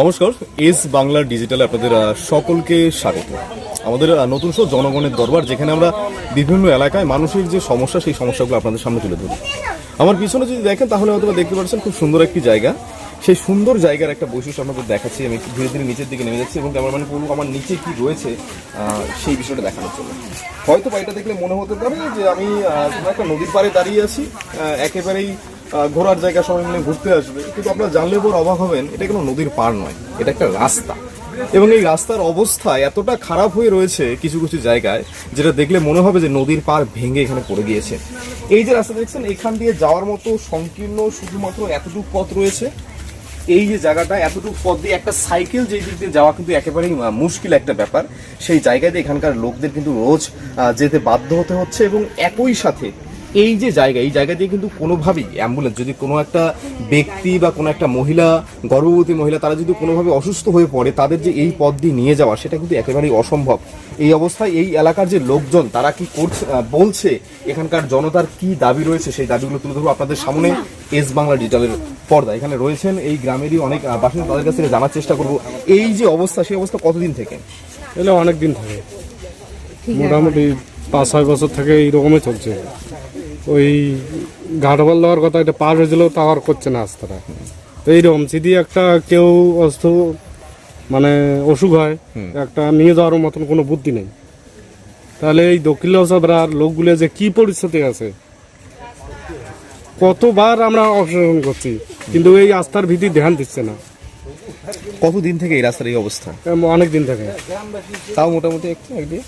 নমস্কার, এস বাংলা ডিজিটালে আপনাদের সকলকে স্বাগত। আমাদের নতুন শো জনগণের দরবার, যেখানে আমরা বিভিন্ন এলাকায় মানুষের যে সমস্যা, সেই সমস্যাগুলো আপনাদের সামনে তুলে ধরি। আমার পিছনে যদি দেখেন, তাহলে হয়তো দেখতে পাচ্ছেন খুব সুন্দর একটি জায়গা। সেই সুন্দর জায়গার একটা বৈশিষ্ট্য আপনাদের দেখাচ্ছি। আমি ধীরে ধীরে নিচের দিকে নেমে যাচ্ছি এবং ক্যামেরাম্যান বলব আমার নিচে কি রয়েছে সেই বিষয়টা দেখানোর জন্য। হয়তো বা এটা দেখলে মনে হতে পারে যে আমি একটা নদীর পাড়ে দাঁড়িয়ে আছি একেবারেই ঘোরার জায়গা সবাই মিলে ঘুরতে আসবে। কিন্তু আপনারা জানলে পর অবাক হবেন, এটা কোনো নদীর পার নয়, এটা একটা রাস্তা। এবং এই রাস্তার অবস্থা এতটা খারাপ হয়ে রয়েছে কিছু কিছু জায়গায়, যেটা দেখলে মনে হবে যে নদীর পার ভেঙে এখানে পড়ে গিয়েছে। এই যে রাস্তা দেখছেন, এখান দিয়ে যাওয়ার মতো সংকীর্ণ শুধুমাত্র এতটুকু পথ রয়েছে। এই যে জায়গাটা, এতটুকু পথ দিয়ে একটা সাইকেল যেই দিক দিয়ে যাওয়া কিন্তু একেবারেই মুশকিল একটা ব্যাপার। সেই জায়গায় দিয়ে এখানকার লোকদের কিন্তু রোজ যেতে বাধ্য হতে হচ্ছে এবং একই সাথে এই যে জায়গা এই জায়গা দিয়ে কিন্তু কোনোভাবেই অ্যাম্বুলেন্স যদি কোনো একটা ব্যক্তি বা কোনো একটা মহিলা গর্ভবতী মহিলা তারা যদি কোনোভাবে অসুস্থ হয়ে পড়ে তাদের যে এই পথ দিয়ে নিয়ে যাওয়া সেটা কিন্তু একেবারেই অসম্ভব। এই অবস্থায় এই এলাকার যে লোকজন তারা কি করছে বলছে এখানকার জনতার কি দাবি রয়েছে? সেই দাবিগুলো তুলে ধরবো আপনাদের সামনে এস বাংলা ডিজিটালের পর্দা। এখানে রয়েছেন এই গ্রামেরই অনেক বাসিন্দা তাদের কাছ থেকে জানার চেষ্টা করব। এই যে অবস্থা সেই অবস্থা কতদিন থেকে? এলে অনেক দিন থাকে মোটামুটি পাঁচ ছয় বছর থেকে এইরকমই চলছে। ওই ঘাটবাল দেওয়ার কথা এটা পার হয়েছিল তাও আর করছে না রাস্তাটা। তো এইরকম যদি একটা কেউ অস্থ মানে অসুখ হয় একটা নিয়ে যাওয়ার মতন কোনো বুদ্ধি নেই। তাহলে এই দক্ষিণ লসাবরার লোকগুলো যে কি পরিস্থিতি আছে? কতবার আমরা অংশগ্রহণ করছি কিন্তু এই আস্থার ভিত্তি ধ্যান দিচ্ছে না। কতদিন থেকে এই রাস্তার এই অবস্থা? অনেক দিন থেকে। তাও মোটামুটি একটু একদিন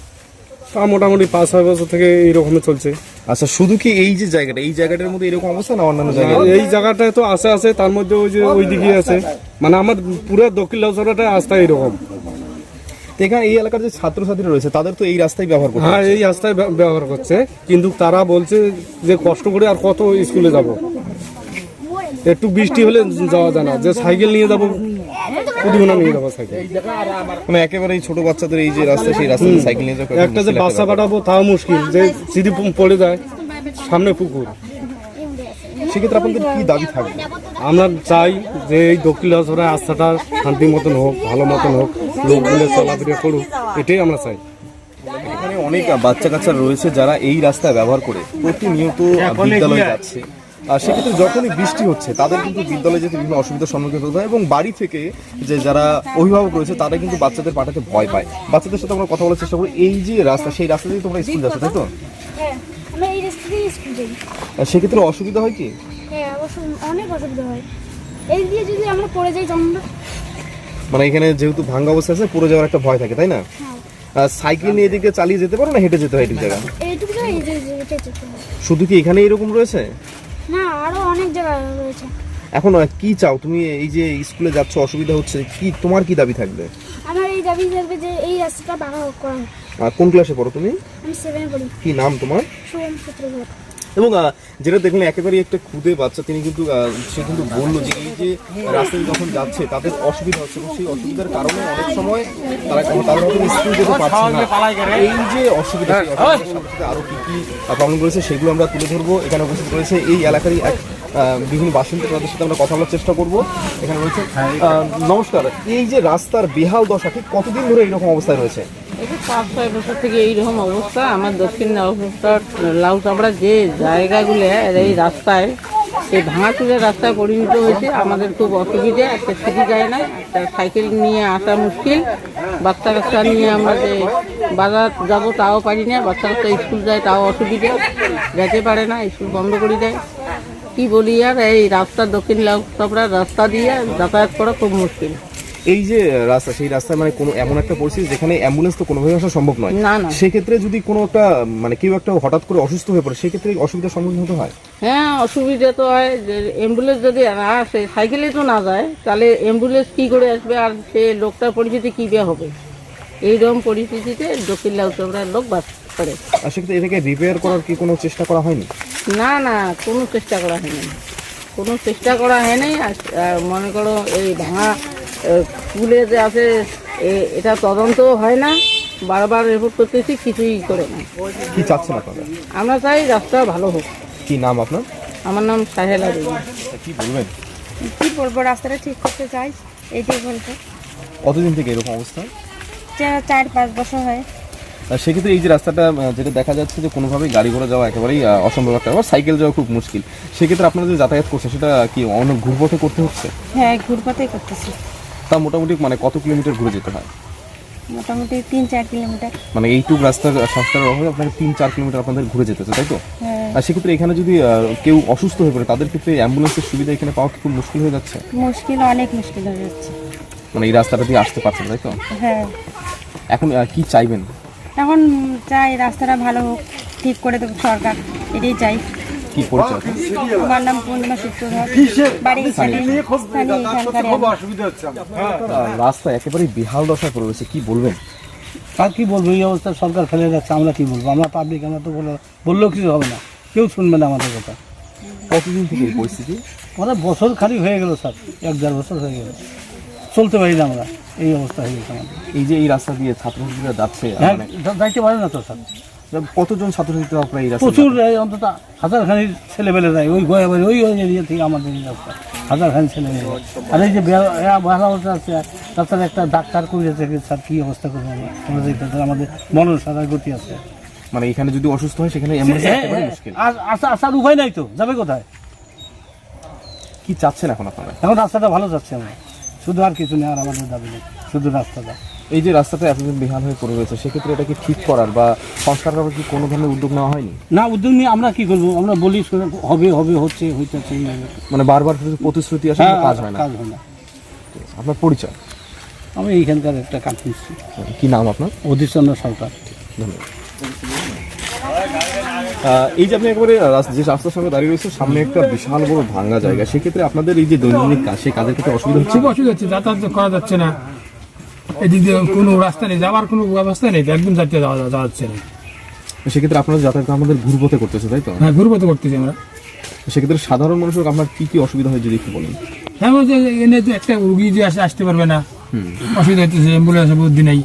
তা মোটামুটি পাঁচ ছয় বছর থেকে এইরকমই চলছে। আচ্ছা শুধু কি এই যে জায়গাটা এই জায়গাটার মধ্যে এরকম অবস্থা না অন্যান্য জায়গায়? এই জায়গাটায় তো আছে আছে তার মধ্যে ওই যে ওই দিকে আছে। মানে আমার পুরো দক্ষিণ লসরাটায় আস্থা এইরকম। এখানে এই এলাকার যে ছাত্রছাত্রীরা রয়েছে তাদের তো এই রাস্তায় ব্যবহার করতে হ্যাঁ এই রাস্তায় ব্যবহার করছে কিন্তু তারা বলছে যে কষ্ট করে আর কত স্কুলে যাব। একটু বৃষ্টি হলে যাওয়া যায় না যে সাইকেল নিয়ে যাব কুদিগুনা নিয়ে যাব সাইকেল মানে ছোট বাচ্চাদের এই যে রাস্তা সেই সাইকেল নিয়ে যাওয়া একটা যে বাচ্চা পাঠাবো তাও মুশকিল যে যদি পড়ে যায় সামনে পুকুর। সেক্ষেত্রে আপনাদের কি দাবি থাকবে? আমরা চাই যে এই দক্ষিণ লসরায় আস্থাটা শান্তি মতন হোক ভালো মতন হোক লোকগুলো চলাফেরা করুক এটাই আমরা চাই। এখানে অনেক বাচ্চা কাচ্চা রয়েছে যারা এই রাস্তা ব্যবহার করে। প্রতিনিয়ত বিদ্যালয়ে যাচ্ছে। সেক্ষেত্রে যখনই বৃষ্টি হচ্ছে তাদের কিন্তু বিদ্যালয়ে যেতে বিভিন্ন অসুবিধার সম্মুখীন হতে হয় এবং বাড়ি থেকে যে যারা অভিভাবক রয়েছে তারা কিন্তু বাচ্চাদের পাঠাতে ভয় পায়। বাচ্চাদের সাথে আমরা কথা বলার চেষ্টা করি এই যে রাস্তা সেই রাস্তা দিয়ে তোমরা স্কুল যাচ্ছ তাই তো? হ্যাঁ সেক্ষেত্রে অসুবিধা হয় কি? হ্যাঁ অনেক অসুবিধা হয়। এই দিয়ে যদি আমরা পড়ে যাই তখন মানে এখানে যেহেতু ভাঙ্গা অবস্থা আছে পড়ে যাওয়ার একটা ভয় থাকে তাই না? হ্যাঁ। আর সাইকেল নিয়ে এদিকে চালিয়ে যেতে পারো না হেঁটে যেতে হয় এই জায়গা। শুধু কি এখানে এরকম রয়েছে? না আরও অনেক জায়গা রয়েছে। এখন কি চাও? তুমি এই যে স্কুলে যাচ্ছ অসুবিধা হচ্ছে কি তোমার কি দাবি থাকবে? আমার এই দাবি থাকবে যে এই রাস্তাটা বাধা করা আর কোন ক্লাসে পড়ো তুমি? আমি সেভেনে পড়ি। কি নাম তোমার? সোম সূত্রধর। এবং যেটা দেখলেন একেবারেই একটা খুদে বাচ্চা, তিনি কিন্তু সে কিন্তু বলল যে এই যে রাস্তায় যখন যাচ্ছে, তাদের অসুবিধা হচ্ছে এবং সেই অসুবিধার কারণে অনেক সময় তারা তাদের মতন স্কুল যেতে পারছে না। এই যে অসুবিধা আরও কি কি প্রবলেম রয়েছে, সেগুলো আমরা তুলে ধরবো। এখানে উপস্থিত রয়েছে এই এলাকারই এক বিভিন্ন বাসিন্দা, তাদের সাথে আমরা কথা বলার চেষ্টা করব। এখানে রয়েছে নমস্কার, এই যে রাস্তার বেহাল দশা ঠিক কতদিন ধরে এইরকম অবস্থায় রয়েছে? পাঁচ ছয় বছর থেকে অবস্থা। আমার দক্ষিণ লাউ চাপড়া যে জায়গাগুলো এই রাস্তায় এই রাস্তায় পরিণত হয়েছে, আমাদের খুব অসুবিধে একটা যায় না। সাইকেল নিয়ে আসা মুশকিল। বাচ্চা কাচ্চা নিয়ে আমরা যে বাজার যাব তাও পারি না বাচ্চা কাচ্চা স্কুল যায় তাও অসুবিধে। যেতে পারে না, স্কুল বন্ধ করে দেয়। কি বলি আর, এই রাস্তা দক্ষিণ লাউ চাপড়ার রাস্তা দিয়ে যাতায়াত করা খুব মুশকিল। এই যে রাস্তা সেই রাস্তায় মানে কোনো এমন একটা পরিস্থিতি যেখানে অ্যাম্বুলেন্স তো কোনোভাবে আসা সম্ভব নয়। না না। সেক্ষেত্রে যদি কোনো একটা মানে কেউ একটা হঠাৎ করে অসুস্থ হয়ে পড়ে সেক্ষেত্রে অসুবিধার সম্মুখীন হতে হয়? হ্যাঁ অসুবিধা তো হয়। যে অ্যাম্বুলেন্স যদি না আসে সাইকেলে তো না যায় তাহলে অ্যাম্বুলেন্স কী করে আসবে আর সে লোকটার পরিস্থিতি কী বে হবে? এইরকম পরিস্থিতিতে দক্ষিণ লাউচন্দ্রার লোক বাস করে। আর সেক্ষেত্রে এটাকে রিপেয়ার করার কি কোনো চেষ্টা করা হয়নি? না না কোনো চেষ্টা করা হয়নি। কোনো চেষ্টা করা হয়নি। মনে করো এই ভাঙা স্কুলে যে আছে এ- এটা তদন্ত হয় না বারবার রিপোর্ট করতেছি কিছুই করে না। কি চাচ্ছেন আপনারা? আমরা চাই রাস্তা ভালো হোক। কি নাম আপনার? আমার নাম সাহেলা দেবী। কি বলবেন? কি বলব রাস্তাটা ঠিক করতে চাই এইটাই বলতে কতদিন থেকে এরকম অবস্থা? চার পাঁচ বছর হয়। সেক্ষেত্রে এই যে রাস্তাটা যেটা দেখা যাচ্ছে যে কোনোভাবেই গাড়ি ঘোড়া যাওয়া একেবারেই অসম্ভব একটা ব্যাপার সাইকেল যাওয়া খুব মুশকিল। সেক্ষেত্রে আপনারা যে যাতায়াত করছে সেটা কি অনেক ঘুরপথে করতে হচ্ছে? হ্যাঁ ঘুরপাতেই করতেছি। তা মোটামুটি মানে কত কিলোমিটার ঘুরে যেতে হয়? মোটামুটি তিন চার কিলোমিটার। মানে এইটুকু রাস্তার সংস্কারের অভাবে আপনাকে তিন চার কিলোমিটার আপনাদের ঘুরে যেতে হচ্ছে তাই তো? হ্যাঁ। আর সেক্ষেত্রে এখানে যদি কেউ অসুস্থ হয়ে পড়ে তাদের ক্ষেত্রে অ্যাম্বুলেন্সের সুবিধা এখানে পাওয়া কি খুব মুশকিল হয়ে যাচ্ছে? মুশকিল অনেক মুশকিল হয়ে যাচ্ছে। মানে এই রাস্তাটা দিয়ে আসতে পারছেন তাই তো? হ্যাঁ। এখন কি চাইবেন? এখন চাই রাস্তাটা ভালো হোক ঠিক করে দেবো সরকার এটাই চাই। কি পরিচয়? আমার নাম পূর্ণিমা সূত্রধর। বাড়ি এখানে। স্থানীয় এখানকার রাস্তা একেবারেই বেহাল দশায় পড়ে রয়েছে কি বলবেন? আর কি বলব এই অবস্থা সরকার ফেলে যাচ্ছে আমরা কি বলব? আমরা পাবলিক আমরা তো বলে বললেও কিছু হবে না। কেউ শুনবে না আমাদের কথা। কতদিন থেকে এই পরিস্থিতি? আমাদের বছর খালি হয়ে গেল স্যার। এক দেড় বছর হয়ে গেল। চলতে পারি না আমরা। এই অবস্থা হয়ে গেছে আমাদের। এই যে এই রাস্তা দিয়ে ছাত্রছাত্রীরা যাচ্ছে হ্যাঁ মানে যাইতে পারে না তো স্যার। কতজন ছাত্রছাত্রীরা আপনার এই রাস্তা প্রচুর এই অন্তত হাজার খানির ছেলেবেলে যায় ওই গোয়াবাড়ি ওই ওই এরিয়া থেকে আমাদের এই রাস্তা হাজার খানি ছেলেমেলে যায়। আর এই যে ভালো অবস্থা আছে তাছাড়া একটা ডাক্তার করে থেকে স্যার কী অবস্থা করব আমরা? দেখতে আমাদের মনের সারা গতি আছে। মানে এখানে যদি অসুস্থ হয় সেখানে আর আসা আসার উপায় নাই তো যাবে কোথায়? কি চাচ্ছেন এখন আপনারা? এখন রাস্তাটা ভালো যাচ্ছে আমরা। শুধু আর কিছু নেই আর আমাদের দাবি নেই শুধু রাস্তাটা। এই যে রাস্তাটা এতদিন বেহাল হয়ে পড়ে রয়েছে সেক্ষেত্রে এটা কি ঠিক করার বা সংস্কার করার কি কোনো ধরনের উদ্যোগ নেওয়া হয়নি? না উদ্যোগ নিয়ে আমরা কি করব? আমরা বলি হবে হবে হচ্ছে হইতেছে মানে বারবার শুধু প্রতিশ্রুতি আসে কাজ হয় না? কাজ হয় না। আপনার পরিচয়? আমি এইখানকার একটা কাজ নিচ্ছি কি নাম আপনার? অধীরচন্দ্র সরকার। ধন্যবাদ। এই যে আপনি একবারে যে রাস্তার সঙ্গে দাঁড়িয়ে রয়েছে সামনে একটা বিশাল বড় ভাঙ্গা জায়গা। সেক্ষেত্রে আপনাদের এই যে দৈনন্দিন কাজ সেই কাজের ক্ষেত্রে অসুবিধা হচ্ছে? অসুবিধা হচ্ছে যাতায়াত করা যাচ্ছে না। এদিক দিয়ে কোনো রাস্তা নেই যাওয়ার কোনো ব্যবস্থা নেই একদম যাচ্ছে যাওয়া যাওয়া যাচ্ছে না। সেক্ষেত্রে আপনারা যাতায়াত আমাদের ঘুরপথে করতেছে তাই তো? হ্যাঁ ঘুরপথে করতেছি আমরা। সেক্ষেত্রে সাধারণ মানুষের আপনার কি কি অসুবিধা হয় যদি একটু বলেন? হ্যাঁ বলছে এনে তো একটা রুগী যে আসে আসতে পারবে না। অসুবিধা হচ্ছে অ্যাম্বুলেন্সের বুদ্ধি নেই।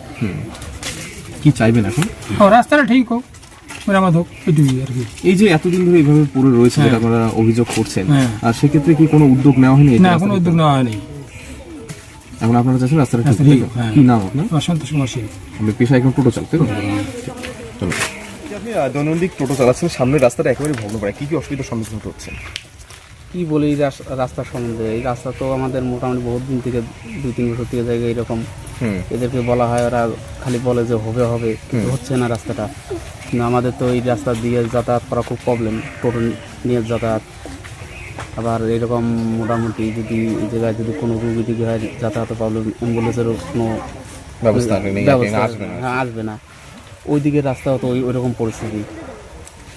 কি চাইবেন এখন? ও রাস্তাটা ঠিক হোক মেরামত হোক এটুকুই আর কি। এই যে এতদিন ধরে এইভাবে পড়ে রয়েছে যেটা আপনারা অভিযোগ করছেন হ্যাঁ। আর সেক্ষেত্রে কি কোনো উদ্যোগ নেওয়া হয়নি? না কোনো উদ্যোগ নেওয়া হয়নি। এখন আপনারা রাস্তা ঠিক, তো? হ্যাঁ। কি নাম আপনার? সন্তোষ কুমার সিং। আপনি পেশা একদম টোটো চালতে। আপনি দৈনন্দিন টোটো চালাচ্ছেন সামনের রাস্তাটা একেবারে ভগ্ন প্রায় কি কি অসুবিধার সম্মুখীন হতে হচ্ছে? কি বলি এই রাস- রাস্তার সম্বন্ধে? এই রাস্তা তো আমাদের মোটামুটি বহুত দিন থেকে দুই তিন বছর থেকে জায়গায় এরকম। এদেরকে বলা হয় ওরা খালি বলে যে হবে হবে হচ্ছে না রাস্তাটা। কিন্তু আমাদের তো এই রাস্তা দিয়ে যাতায়াত করা খুব প্রবলেম টোটো নিয়ে যাতায়াত। আবার এরকম মোটামুটি যদি এই জায়গায় যদি কোনো রুগী টুগী হয় যাতায়াতের প্রবলেম অ্যাম্বুলেন্সেরও কোনো ব্যবস্থা আসবেন না। হ্যাঁ আসবে না। ওই দিকের রাস্তাও তো ওই ওইরকম পরিস্থিতি।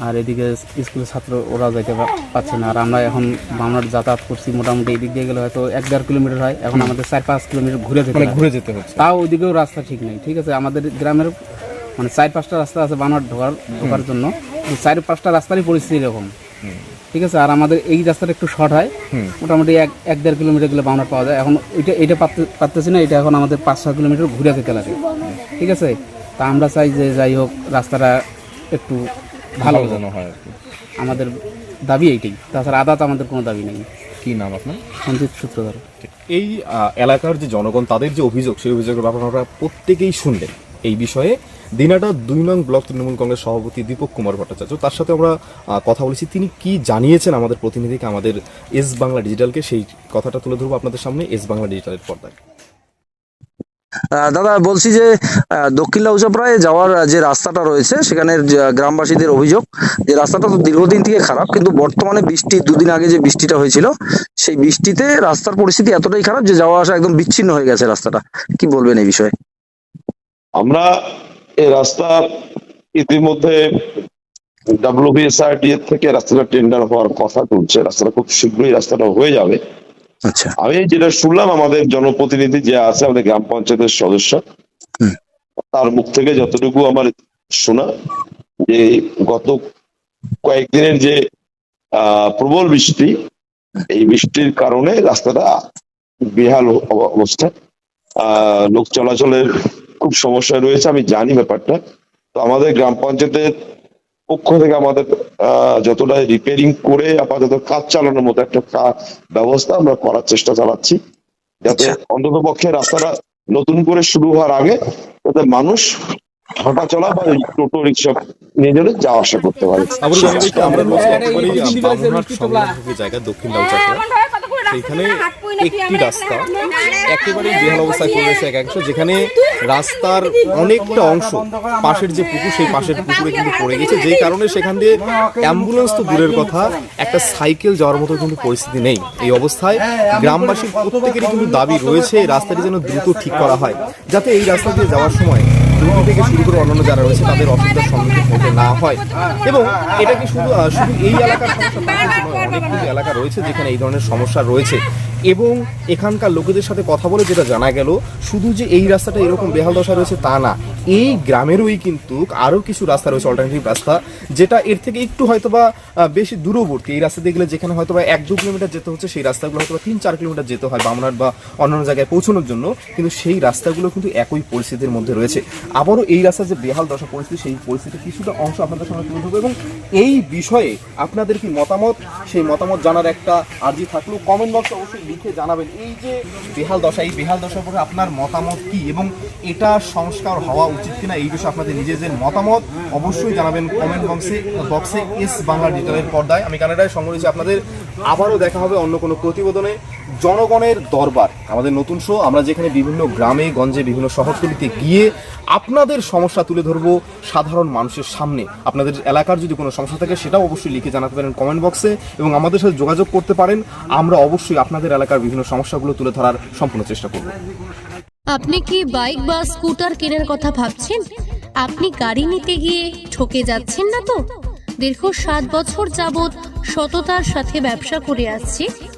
আর এদিকে স্কুলের ছাত্র ওরা যাইতে পারছে না। আর আমরা এখন আমরা যাতায়াত করছি মোটামুটি এই দিক দিয়ে গেলে হয়তো এক দেড় কিলোমিটার হয়। এখন আমাদের চার পাঁচ কিলোমিটার ঘুরে যেতে মানে ঘুরে যেতে হচ্ছে। তাও ওইদিকেও রাস্তা ঠিক নেই ঠিক আছে? আমাদের গ্রামের মানে চার পাঁচটা রাস্তা আছে বানার ঢোকার ঢোকার জন্য। চার পাঁচটা রাস্তারই পরিস্থিতি এরকম। ঠিক আছে? আর আমাদের এই রাস্তাটা একটু শর্ট হয়। মোটামুটি এক এক দেড় কিলোমিটার গেলে বাউনার পাওয়া যায়। এখন এটা এটা পারতেছি না এটা এখন আমাদের পাঁচ ছয় কিলোমিটার ঘুরে যেতে লাগে। ঠিক আছে? তা আমরা চাই যে যাই হোক রাস্তাটা একটু ভালো যেন হয় আমাদের দাবি এইটাই। তাছাড়া আদাত আমাদের কোনো দাবি নেই। কি নাম আপনার? সঞ্জিত সূত্রধর এই এলাকার যে জনগণ তাদের যে অভিযোগ সেই অভিযোগের ব্যাপারে আপনারা প্রত্যেকেই শুনলেন। এই বিষয়ে দিনাটা দুই নং ব্লক তৃণমূল কংগ্রেস সভাপতি দীপক কুমার ভট্টাচার্য। তার সাথে আমরা কথা বলেছি। তিনি কি জানিয়েছেন আমাদের প্রতিনিধিকে আমাদের এস বাংলা ডিজিটালকে? সেই কথাটা তুলে ধরবো আপনাদের সামনে এস বাংলা ডিজিটালের পর্দায়। দাদা বলছি যে দক্ষিণ লাউচাপাড়ায় যাওয়ার যে রাস্তাটা রয়েছে সেখানে গ্রামবাসীদের অভিযোগ যে রাস্তাটা তো দীর্ঘদিন থেকে খারাপ কিন্তু বর্তমানে বৃষ্টি দুদিন আগে যে বৃষ্টিটা হয়েছিল সেই বৃষ্টিতে রাস্তার পরিস্থিতি এতটাই খারাপ যে যাওয়া আসা একদম বিচ্ছিন্ন হয়ে গেছে রাস্তাটা। কি বলবেন এই বিষয়ে? আমরা এই রাস্তা ইতিমধ্যে ডাব্লিউবিএসআরডি এর থেকে রাস্তাটা টেন্ডার হওয়ার কথা চলছে রাস্তাটা খুব শীঘ্রই রাস্তাটা হয়ে যাবে। আচ্ছা। আমি যেটা শুনলাম আমাদের জনপ্রতিনিধি যে আছে আমাদের গ্রাম পঞ্চায়েতের সদস্য তার মুখ থেকে যতটুকু আমার শোনা যে গত কয়েকদিনের যে আহ প্রবল বৃষ্টি এই বৃষ্টির কারণে রাস্তাটা বেহাল অব- অবস্থা। আহ লোক চলাচলের খুব সমস্যা রয়েছে আমি জানি ব্যাপারটা। তো আমাদের গ্রাম পঞ্চায়েতের পক্ষ থেকে আমাদের আহ, যতটা রিপেয়ারিং করে আপাতত কাজ চালানোর মতো একটা ব্যবস্থা আমরা করার চেষ্টা চালাচ্ছি। যাতে অন্তত পক্ষে রাস্তাটা নতুন করে শুরু হওয়ার আগে যাতে মানুষ হাঁটা চলা বা টোটো রিক্সা নিয়ে যেন যাওয়া আসা করতে পারে। বামুনহাট সংলগ্নবর্তী জায়গা দক্ষিণ সেইখানে একটি রাস্তা একেবারেই বেহাল অবস্থায় পড়ে রয়েছে এক অংশ যেখানে রাস্তার অনেকটা অংশ পাশের যে পুকুর সেই পাশের পুকুরে কিন্তু পড়ে গেছে যেই কারণে সেখান দিয়ে অ্যাম্বুলেন্স তো দূরের কথা একটা সাইকেল যাওয়ার মতো কিন্তু পরিস্থিতি নেই এই অবস্থায় গ্রামবাসীর প্রত্যেকেরই কিন্তু দাবি রয়েছে এই রাস্তাটি যেন দ্রুত ঠিক করা হয় যাতে এই রাস্তা দিয়ে যাওয়ার সময় রুগী থেকে শুরু করে অন্যান্য যারা রয়েছে, তাদের অসুবিধার সম্মুখীন হতে না হয়। এবং এটা কি শুধু শুধু এই এলাকার সমস্যা এলাকা রয়েছে যেখানে এই ধরনের সমস্যা রয়েছে। এবং এখানকার লোকেদের সাথে কথা বলে যেটা জানা গেল, শুধু যে এই রাস্তাটা এরকম বেহাল দশা রয়েছে তা না, এই গ্রামেরই কিন্তু আরও কিছু রাস্তা রয়েছে অল্টারনেটিভ রাস্তা, যেটা এর থেকে একটু হয়তোবা বেশি দূরবর্তী। এই রাস্তা দিয়ে গেলে যেখানে হয়তোবা এক দু কিলোমিটার যেতে হচ্ছে, সেই রাস্তাগুলো হয়তোবা তিন চার কিলোমিটার যেতে হয় বামনাট বা অন্যান্য জায়গায় পৌঁছানোর জন্য, কিন্তু সেই রাস্তাগুলো কিন্তু একই পরিস্থিতির মধ্যে রয়েছে। আবারও এই রাস্তার যে বেহাল দশা পরিস্থিতি, সেই পরিস্থিতির কিছুটা অংশ আপনাদের সামনে তুলে ধরবো এবং এই বিষয়ে আপনাদের কি মতামত? সেই মতামত জানার একটা আর্জি থাকলেও কমেন্ট বক্সে অবশ্যই লিখে জানাবেন, এই যে বেহাল দশা, এই বেহাল দশার উপরে আপনার মতামত কি এবং এটা সংস্কার হওয়া উচিত কিনা, এই বিষয়ে আপনাদের নিজেদের মতামত, অবশ্যই জানাবেন কমেন্ট বক্সে বক্সে এস বাংলা ডিজিটালের পর্দায়। আমি কানাডায় সঙ্গে আপনাদের আবারও দেখা হবে অন্য কোনো প্রতিবেদনে। জনগণের দরবার। আমাদের নতুন শো, আমরা যেখানে বিভিন্ন গ্রামে, গঞ্জে, বিভিন্ন শহরতলিতে গিয়ে আপনাদের সমস্যা তুলে ধরবো সাধারণ মানুষের সামনে। আপনাদের এলাকার যদি কোনো সমস্যা থাকে, সেটাও অবশ্যই লিখে জানাতে পারেন কমেন্ট বক্সে এবং আমাদের সাথে যোগাযোগ করতে পারেন। আমরা অবশ্যই আপনাদের এলাকার বিভিন্ন সমস্যাগুলো তুলে ধরার সম্পূর্ণ চেষ্টা করব। আপনি কি বাইক বা স্কুটার কেনার কথা ভাবছেন? আপনি গাড়ি নিতে গিয়ে ঠকে যাচ্ছেন না তো? দীর্ঘ সাত বছর যাবৎ সততার সাথে ব্যবসা করে আসছে